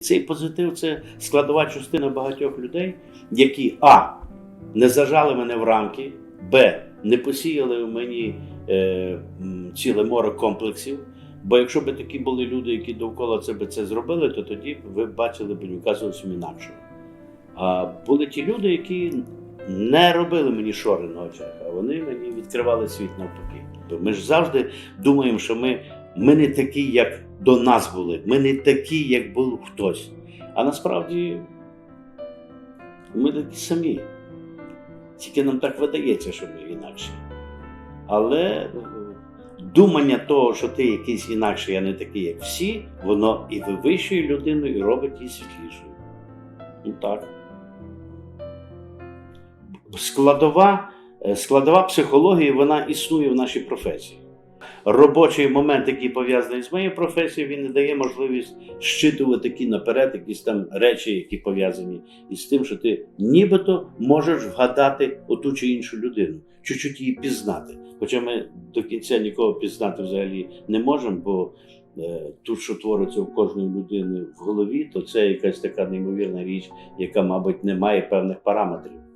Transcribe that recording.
Цей позитив це складова частина багатьох людей, які А. Не зажали мене в рамки, Б. Не посіяли в мені е, ціле море комплексів. Бо якщо б такі були люди, які довкола це це зробили, то тоді ви бачили б Нюка зовсім інакшого. А були ті люди, які не робили мені шори на очах, а вони мені відкривали світ навпаки. Ми ж завжди думаємо, що ми, ми не такі, як до нас були, ми не такі, як був хтось. А насправді ми такі самі. Тільки нам так видається, що ми інакші. Але е, думання того, що ти якийсь інакший, а не такий, як всі, воно і вивищує людину, і робить її світлішою. Ну так. Складова, е, складова психології вона існує в нашій професії. Робочий момент, який пов'язаний з моєю професією, він не дає можливість щитувати такі наперед, якісь там речі, які пов'язані із тим, що ти нібито можеш вгадати оту чи іншу людину, чуть-чуть її пізнати. Хоча ми до кінця нікого пізнати взагалі не можемо, бо е, тут, що твориться в кожної людини в голові, то це якась така неймовірна річ, яка, мабуть, не має певних параметрів.